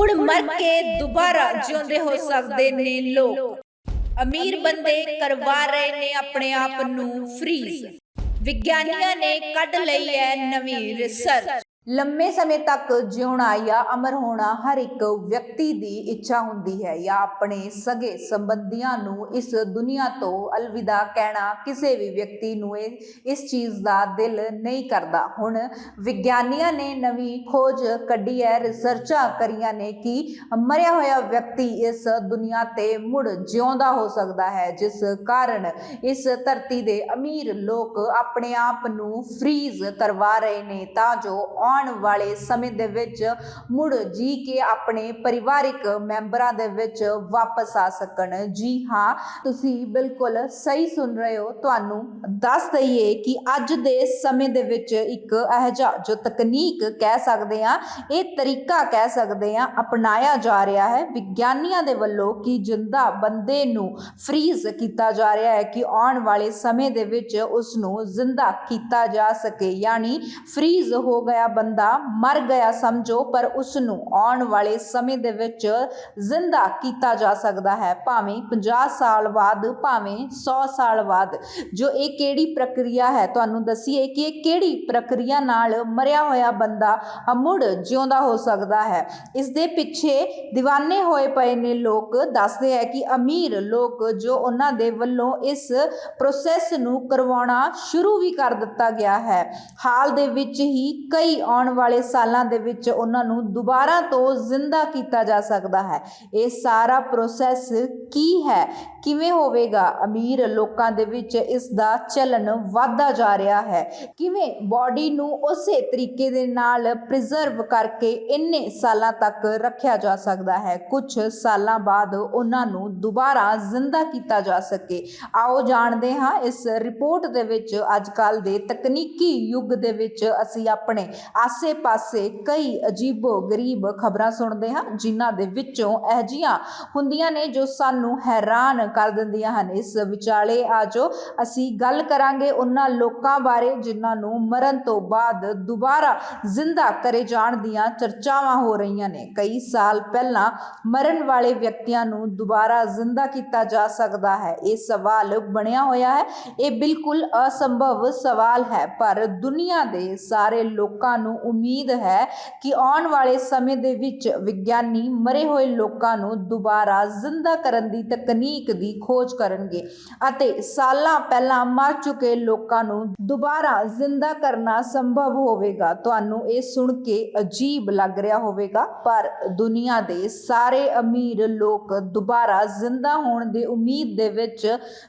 ਹੁਣ ਮਰ ਕੇ ਦੁਬਾਰਾ ਜਿਉਂਦੇ ਹੋ ਸਕਦੇ ਨੇ ਲੋਕ। ਅਮੀਰ ਬੰਦੇ ਕਰਵਾ ਰਹੇ ਨੇ ਆਪਣੇ ਆਪ ਨੂੰ ਫ੍ਰੀਜ਼ ਵਿਗਿਆਨੀਆਂ ਨੇ ਕੱਢ ਲਈ ਹੈ ਨਵੀਂ ਰਿਸਰਚ ਲੰਮੇ ਸਮੇਂ ਤੱਕ ਜਿਉਣਾ ਜਾਂ ਅਮਰ ਹੋਣਾ ਹਰ ਇੱਕ ਵਿਅਕਤੀ ਦੀ ਇੱਛਾ ਹੁੰਦੀ ਹੈ ਜਾਂ ਆਪਣੇ ਸਗੇ ਸੰਬੰਧੀਆਂ ਨੂੰ ਇਸ ਦੁਨੀਆ ਤੋਂ ਅਲਵਿਦਾ ਕਹਿਣਾ ਕਿਸੇ ਵੀ ਵਿਅਕਤੀ ਨੂੰ ਇਹ, ਇਸ ਚੀਜ਼ ਦਾ ਦਿਲ ਨਹੀਂ ਕਰਦਾ। ਹੁਣ ਵਿਗਿਆਨੀਆਂ ਨੇ ਨਵੀਂ ਖੋਜ ਕੱਢੀ ਹੈ, ਰਿਸਰਚਾਂ ਕਰੀਆਂ ਨੇ ਕਿ ਮਰਿਆ ਹੋਇਆ ਵਿਅਕਤੀ ਇਸ ਦੁਨੀਆ ਤੇ ਮੁੜ ਜਿਉਂਦਾ ਹੋ ਸਕਦਾ ਹੈ, ਜਿਸ ਕਾਰਨ ਇਸ ਧਰਤੀ ਦੇ ਅਮੀਰ ਲੋਕ ਆਪਣੇ ਆਪ ਨੂੰ ਫ੍ਰੀਜ਼ ਕਰਵਾ ਰਹੇ ਨੇ ਤਾਂ ਜੋ ਆਉਣ ਵਾਲੇ ਸਮੇਂ ਦੇ ਵਿੱਚ ਮੁੜ ਜੀ ਕੇ ਆਪਣੇ ਪਰਿਵਾਰਿਕ ਮੈਂਬਰਾਂ ਦੇ ਵਿੱਚ ਵਾਪਸ ਆ ਸਕਣ। ਜੀ ਹਾਂ, ਤੁਸੀਂ ਬਿਲਕੁਲ ਸਹੀ ਸੁਣ ਰਹੇ ਹੋ। ਤੁਹਾਨੂੰ ਦੱਸ ਦਈਏ ਕਿ ਅੱਜ ਦੇ ਸਮੇਂ ਦੇ ਵਿੱਚ ਇੱਕ ਇਹ ਜਿਹਾ ਜੋ ਤਕਨੀਕ ਕਹਿ ਸਕਦੇ ਆ ਇਹ ਤਰੀਕਾ ਕਹਿ ਸਕਦੇ ਆ ਅਪਣਾਇਆ ਜਾ ਰਿਹਾ ਹੈ। ਵਿਗਿਆਨੀਆਂ ਦੇ ਵੱਲੋਂ ਕਿ ਜਿੰਦਾ ਬੰਦੇ ਨੂੰ ਫ੍ਰੀਜ਼ ਕੀਤਾ ਜਾ ਰਿਹਾ ਹੈ ਕਿ ਆਉਣ ਵਾਲੇ ਸਮੇਂ ਦੇ ਵਿੱਚ ਉਸ ਨੂੰ ਜ਼ਿੰਦਾ ਕੀਤਾ ਜਾ ਸਕੇ। ਯਾਨੀ ਫ੍ਰੀਜ਼ ਹੋ ਗਿਆ ਬੰਦਾ ਮਰ ਗਿਆ ਸਮਝੋ, ਪਰ ਉਸ ਨੂੰ ਆਉਣ ਵਾਲੇ ਸਮੇਂ ਦੇ ਵਿੱਚ ਜ਼ਿੰਦਾ ਕੀਤਾ ਜਾ ਸਕਦਾ ਹੈ। ਭਾਵੇਂ 50 ਸਾਲ ਬਾਅਦ, ਭਾਵੇਂ 100 ਸਾਲ ਬਾਅਦ। ਜੋ ਇਹ ਕਿਹੜੀ ਪ੍ਰਕਿਰਿਆ ਹੈ? ਤੁਹਾਨੂੰ ਦਸੀਏ ਕਿ ਇਹ ਕਿਹੜੀ ਪ੍ਰਕਿਰਿਆ ਨਾਲ ਮਰਿਆ ਹੋਇਆ ਬੰਦਾ ਮੁੜ ਜਿਉਂਦਾ ਹੋ ਸਕਦਾ ਹੈ। ਇਸ ਦੇ ਪਿੱਛੇ دیਵਾਨੇ ਹੋਏ ਪਏ ਨੇ ਲੋਕ। ਦੱਸਦੇ ਹੈ ਕਿ ਅਮੀਰ ਲੋਕ ਜੋ ਉਹਨਾਂ ਦੇ ਵੱਲੋਂ ਇਸ ਪ੍ਰੋਸੈਸ ਨੂੰ ਕਰਵਾਉਣਾ ਸ਼ੁਰੂ ਵੀ ਕਰ ਦਿੱਤਾ ਗਿਆ ਹੈ। ਹਾਲ ਦੇ ਵਿੱਚ ਹੀ ਕਈ ਆਉਣ ਵਾਲੇ ਸਾਲਾਂ ਦੇ ਵਿੱਚ ਉਹਨਾਂ ਨੂੰ ਦੁਬਾਰਾ ਤੋਂ ਜ਼ਿੰਦਾ ਕੀਤਾ ਜਾ ਸਕਦਾ ਹੈ। ਇਹ ਸਾਰਾ ਪ੍ਰੋਸੈਸ ਕੀ ਹੈ? ਕਿਵੇਂ ਹੋਵੇਗਾ? ਅਮੀਰ ਲੋਕਾਂ ਦੇ ਵਿੱਚ ਇਸ ਦਾ ਚੱਲਣ ਵਧਦਾ ਜਾ ਰਿਹਾ ਹੈ। ਕਿਵੇਂ ਬਾਡੀ ਨੂੰ ਉਸੇ ਤਰੀਕੇ ਦੇ ਨਾਲ ਪ੍ਰੀਜ਼ਰਵ ਕਰਕੇ ਇੰਨੇ ਸਾਲਾਂ ਤੱਕ ਰੱਖਿਆ ਜਾ ਸਕਦਾ ਹੈ? ਕੁਝ ਸਾਲਾਂ ਬਾਅਦ ਉਹਨਾਂ ਨੂੰ ਦੁਬਾਰਾ ਜ਼ਿੰਦਾ ਕੀਤਾ ਜਾ ਸਕੇ। ਆਓ ਜਾਣਦੇ ਹਾਂ, ਇਸ ਰਿਪੋਰਟ ਦੇ ਵਿੱਚ ਅੱਜ ਕੱਲ ਦੇ ਤਕਨੀਕੀ ਯੁੱਗ ਦੇ ਵਿੱਚ ਅਸੀਂ ਆਪਣੇ ਆਸੇ-ਪਾਸੇ ਕਈ ਅਜੀਬੋ ਗਰੀਬ ਖਬਰਾਂ ਸੁਣਦੇ ਹਾਂ, ਜਿਨ੍ਹਾਂ ਦੇ ਵਿੱਚੋਂ ਅਜੀਆਂ ਹੁੰਦੀਆਂ ਨੇ ਜੋ ਸਾਨੂੰ ਹੈਰਾਨ ਕਰ ਦਿੰਦੀਆਂ ਹਨ। ਇਸ ਵਿਚਾਲੇ ਆਜੋ ਅਸੀਂ ਗੱਲ ਕਰਾਂਗੇ ਉਹਨਾਂ ਲੋਕਾਂ ਬਾਰੇ ਜਿਨ੍ਹਾਂ ਨੂੰ ਮਰਨ ਤੋਂ ਬਾਅਦ ਦੁਬਾਰਾ ਜ਼ਿੰਦਾ ਕਰੇ ਜਾਣ ਦੀਆਂ ਚਰਚਾਵਾਂ ਹੋ ਰਹੀਆਂ ਨੇ। ਕਈ ਸਾਲ ਪਹਿਲਾਂ ਮਰਨ ਵਾਲੇ ਵਿਅਕਤੀਆਂ ਨੂੰ ਦੁਬਾਰਾ ਜ਼ਿੰਦਾ ਕੀਤਾ ਜਾ ਸਕਦਾ ਹੈ। ਇਹ ਸਵਾਲ ਬਣਿਆ ਹੋਇਆ ਹੈ। ਇਹ ਬਿਲਕੁਲ ਅਸੰਭਵ ਸਵਾਲ ਹੈ, ਪਰ ਦੁਨੀਆ ਦੇ ਸਾਰੇ ਲੋਕਾਂ ਨੂੰ ਉਮੀਦ ਹੈ ਕਿ ਆਉਣ ਵਾਲੇ ਸਮੇਂ ਦੇ ਵਿੱਚ ਵਿਗਿਆਨੀ ਮਰੇ ਹੋਏ ਲੋਕਾਂ ਨੂੰ ਦੁਬਾਰਾ ਜ਼ਿੰਦਾ ਕਰਨ ਦੀ ਤਕਨੀਕ ਦੀ ਖੋਜ ਕਰਨਗੇ ਅਤੇ ਸਾਲਾਂ ਪਹਿਲਾਂ ਮਰ ਚੁੱਕੇ ਲੋਕਾਂ ਨੂੰ ਦੁਬਾਰਾ ਜ਼ਿੰਦਾ ਕਰਨਾ ਸੰਭਵ ਹੋਵੇਗਾ। ਤੁਹਾਨੂੰ ਇਹ ਸੁਣ ਕੇ ਅਜੀਬ ਲੱਗ ਰਿਹਾ ਹੋਵੇਗਾ, ਪਰ ਦੁਨੀਆ ਦੇ ਸਾਰੇ ਅਮੀਰ ਲੋਕ ਦੁਬਾਰਾ ਜ਼ਿੰਦਾ ਹੋਣ ਦੀ ਉਮੀਦ ਦੇ ਵਿੱਚ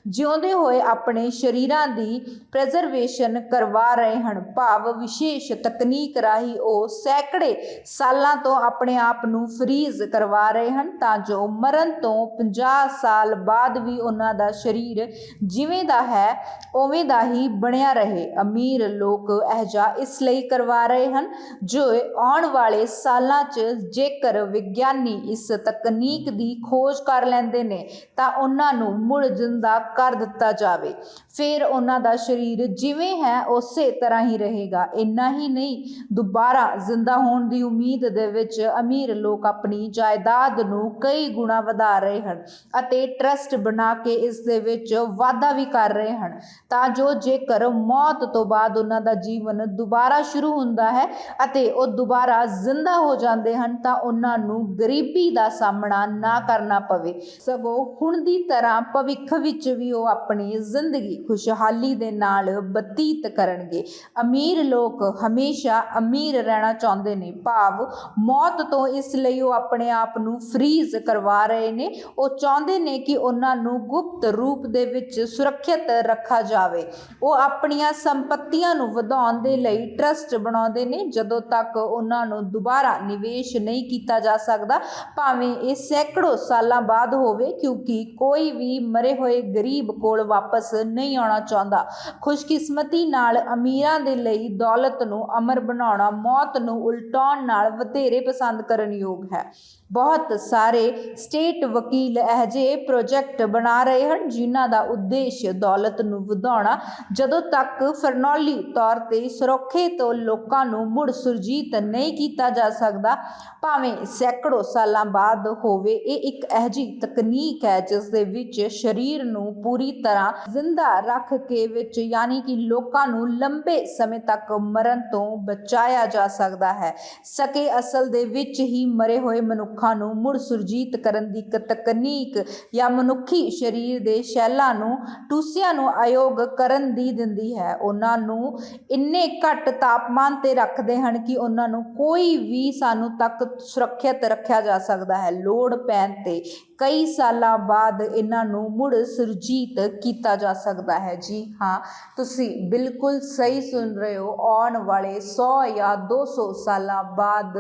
ਜਿਉਂਦੇ ਹੋਏ ਆਪਣੇ ਸ਼ਰੀਰਾਂ ਦੀ ਪ੍ਰੈਜ਼ਰਵੇਸ਼ਨ ਕਰਵਾ ਰਹੇ ਹਨ। ਭਾਵ ਵਿਸ਼ੇਸ਼ ਤਕਨੀਕ ਰਾਹੀਂ ਉਹ ਸੈਂਕੜੇ ਸਾਲਾਂ ਤੋਂ ਆਪਣੇ ਆਪ ਨੂੰ ਫ੍ਰੀਜ਼ ਕਰਵਾ ਰਹੇ ਹਨ ਤਾਂ ਜੋ ਮਰਨ ਤੋਂ 50 ਸਾਲ ਬਾਅਦ ਵੀ ਉਹਨਾਂ ਦਾ ਸਰੀਰ ਜਿਵੇਂ ਦਾ ਹੈ, ਉਵੇਂ ਦਾ ਹੀ ਬਣਿਆ ਰਹੇ। ਅਮੀਰ ਲੋਕ ਇਹ ਜਾ ਇਸ ਲਈ ਕਰਵਾ ਰਹੇ ਹਨ ਜੋ ਆਉਣ ਵਾਲੇ ਸਾਲਾਂ 'ਚ ਜੇਕਰ ਵਿਗਿਆਨੀ ਇਸ ਤਕਨੀਕ ਦੀ ਖੋਜ ਕਰ ਲੈਂਦੇ ਨੇ ਤਾਂ ਉਹਨਾਂ ਨੂੰ ਮੁੜ ਜਿੰਦਾ ਕਰ ਦਿੱਤਾ ਜਾਵੇ। ਫਿਰ ਉਹਨਾਂ ਦਾ ਸਰੀਰ ਜਿਵੇਂ ਹੈ, ਉਸੇ ਤਰ੍ਹਾਂ ਹੀ ਰਹੇਗਾ। ਇੰਨਾ ਹੀ ਨਹੀਂ ਦੁਬਾਰਾ ਜ਼ਿੰਦਾ ਹੋਣ ਦੀ ਉਮੀਦ ਦੇ ਵਿੱਚ ਅਮੀਰ ਲੋਕ ਆਪਣੀ ਜਾਇਦਾਦ ਨੂੰ ਕਈ ਗੁਣਾ ਵਧਾ ਰਹੇ ਹਨ ਅਤੇ ਟਰਸਟ ਬਣਾ ਕੇ ਇਸ ਦੇ ਵਿੱਚ ਵਾਧਾ ਵੀ ਕਰ ਰਹੇ ਹਨ। ਤਾਂ ਜੋ ਜੇਕਰ ਮੌਤ ਤੋਂ ਬਾਅਦ ਉਹਨਾਂ ਦਾ ਜੀਵਨ ਦੁਬਾਰਾ ਸ਼ੁਰੂ ਹੁੰਦਾ ਹੈ ਅਤੇ ਉਹ ਦੁਬਾਰਾ ਜ਼ਿੰਦਾ ਹੋ ਜਾਂਦੇ ਹਨ, ਤਾਂ ਉਹਨਾਂ ਨੂੰ ਗਰੀਬੀ ਦਾ ਸਾਹਮਣਾ ਨਾ ਕਰਨਾ ਪਵੇ। ਸਗੋਂ ਹੁਣ ਦੀ ਤਰ੍ਹਾਂ ਭਵਿੱਖ ਵਿੱਚ ਵੀ ਉਹ ਆਪਣੀ ਜ਼ਿੰਦਗੀ ਖੁਸ਼ਹਾਲੀ ਦੇ ਨਾਲ ਬਤੀਤ ਕਰਨਗੇ। ਅਮੀਰ ਲੋਕ ਹਮੇਸ਼ਾ ਅਮੀਰ ਰਹਿਣਾ ਚਾਹੁੰਦੇ ਨੇ। ਭਾਵ ਮੌਤ ਤੋਂ ਇਸ ਲਈ ਉਹ ਆਪਣੇ ਆਪ ਨੂੰ ਫ੍ਰੀਜ਼ ਕਰਵਾ ਰਹੇ ਨੇ। ਉਹ ਚਾਹੁੰਦੇ ਨੇ ਕਿ ਉਹਨਾਂ ਨੂੰ ਗੁਪਤ ਰੂਪ ਦੇ ਵਿੱਚ ਸੁਰੱਖਿਅਤ ਰੱਖਿਆ ਜਾਵੇ। ਉਹ ਆਪਣੀਆਂ ਸੰਪਤੀਆਂ ਨੂੰ ਵਧਾਉਣ ਦੇ ਲਈ ਟਰਸਟ ਬਣਾਉਂਦੇ ਨੇ। ਜਦੋਂ ਤੱਕ ਉਹਨਾਂ ਨੂੰ ਦੁਬਾਰਾ ਨਿਵੇਸ਼ ਨਹੀਂ ਕੀਤਾ ਜਾ ਸਕਦਾ, ਭਾਵੇਂ ਇਹ ਸੈਂਕੜੋ ਸਾਲਾਂ ਬਾਅਦ ਹੋਵੇ, ਕਿਉਂਕਿ ਕੋਈ ਵੀ ਮਰੇ ਹੋਏ ਗਰੀਬ ਕੋਲ ਵਾਪਸ ਨਹੀਂ ਆਉਣਾ ਚਾਹੁੰਦਾ। ਖੁਸ਼ਕਿਸਮਤੀ ਨਾਲ ਅਮੀਰਾਂ ਦੇ ਲਈ ਦੌਲਤ ਨੂੰ ਅਮਰ ਬਣਾਉਣਾ ਮੌਤ ਨੂੰ ਉਲਟਾਉਣ ਨਾਲ ਵਧੇਰੇ ਪਸੰਦ ਕਰਨ ਯੋਗ ਹੈ। ਬਹੁਤ ਸਾਰੇ ਸਟੇਟ ਵਕੀਲ ਅਜਿਹੇ ਪ੍ਰੋਜੈਕਟ ਬਣਾ ਰਹੇ ਹਨ ਜਿਨ੍ਹਾਂ ਦਾ ਉਦੇਸ਼ ਦੌਲਤ ਨੂੰ ਵਧਾਉਣਾ। ਜਦੋਂ ਤੱਕ ਫਰਨੌਲੀ ਤੌਰ ਤੇ ਸੁਰੱਖੇ ਤੋਂ ਲੋਕਾਂ ਨੂੰ ਮੁੜ ਸੁਰਜੀਤ ਨਹੀਂ ਕੀਤਾ ਜਾ ਸਕਦਾ, ਭਾਵੇਂ ਸੈਂਕੜੋ ਸਾਲਾਂ ਬਾਅਦ ਹੋਵੇ, ਇਹ ਇੱਕ ਅਜਿਹੀ ਤਕਨੀਕ ਹੈ ਜਿਸ ਦੇ ਵਿੱਚ ਸਰੀਰ ਨੂੰ ਪੂਰੀ ਤਰ੍ਹਾਂ ਜ਼ਿੰਦਾ ਰੱਖ ਕੇ ਵਿੱਚ ਯਾਨੀ ਕਿ ਲੋਕਾਂ ਨੂੰ ਲੰਬੇ ਸਮੇਂ ਤੱਕ ਮਰਨ ਤੋਂ ਬਚਾਇਆ ਜਾ ਸਕਦਾ ਹੈ। ਸਕੇ ਅਸਲ ਦੇ ਵਿੱਚ ਹੀ ਮਰੇ ਹੋਏ ਮਨੁੱਖ ਨੂੰ ਮੁੜ ਸੁਰਜੀਤ ਕਰਨ ਦੀ ਇੱਕ ਤਕਨੀਕ ਜਾਂ ਮਨੁੱਖੀ ਸਰੀਰ ਦੇ ਸ਼ੈਲਾਂ ਨੂੰ, ਟੂਸਿਆਂ ਨੂੰ ਅਯੋਗ ਕਰਨ ਦੀ ਦਿੰਦੀ ਹੈ। ਉਹਨਾਂ ਨੂੰ ਇੰਨੇ ਘੱਟ ਤਾਪਮਾਨ ਤੇ ਰੱਖਦੇ ਹਨ ਕਿ ਉਹਨਾਂ ਨੂੰ ਕੋਈ ਵੀ ਸਾਨੂੰ ਤੱਕ ਸੁਰੱਖਿਅਤ ਰੱਖਿਆ ਜਾ ਸਕਦਾ ਹੈ। ਲੋੜ ਪੈਣ ਤੇ ਕਈ ਸਾਲਾਂ ਬਾਅਦ ਇਹਨਾਂ ਨੂੰ ਮੁੜ ਸੁਰਜੀਤ ਕੀਤਾ ਜਾ ਸਕਦਾ ਹੈ। ਜੀ ਹਾਂ, ਤੁਸੀਂ ਬਿਲਕੁਲ ਸਹੀ ਸੁਣ ਰਹੇ ਹੋ। ਆਉਣ ਵਾਲੇ 100 ਜਾਂ 200 ਸਾਲਾਂ ਬਾਅਦ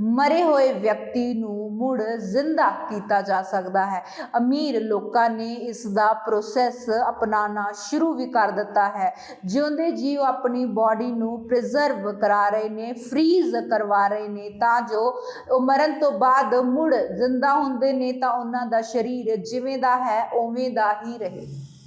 ਮਰੇ ਹੋਏ ਵਿਅਕਤੀ ਨੂੰ ਨੂੰ ਮੁੜ ਜ਼ਿੰਦਾ ਕੀਤਾ ਜਾ ਸਕਦਾ ਹੈ। ਅਮੀਰ ਲੋਕਾਂ ਨੇ ਇਸ ਦਾ ਪ੍ਰੋਸੈਸ ਅਪਣਾਉਣਾ ਸ਼ੁਰੂ ਵੀ ਕਰ ਦਿੱਤਾ ਹੈ। ਜਿਉਂਦੇ ਜੀ ਉਹ ਆਪਣੀ ਬਾਡੀ ਨੂੰ ਪ੍ਰੀਜ਼ਰਵ ਕਰਾ ਰਹੇ ਨੇ ਫ੍ਰੀਜ਼ ਕਰਵਾ ਰਹੇ ਨੇ, ਤਾਂ ਜੋ ਉਹ ਮਰਨ ਤੋਂ ਬਾਅਦ ਮੁੜ ਜ਼ਿੰਦਾ ਹੁੰਦੇ ਨੇ, ਤਾਂ ਉਹਨਾਂ ਦਾ ਸਰੀਰ ਜਿਵੇਂ ਦਾ ਹੈ, ਉਵੇਂ ਦਾ ਹੀ ਰਹੇ।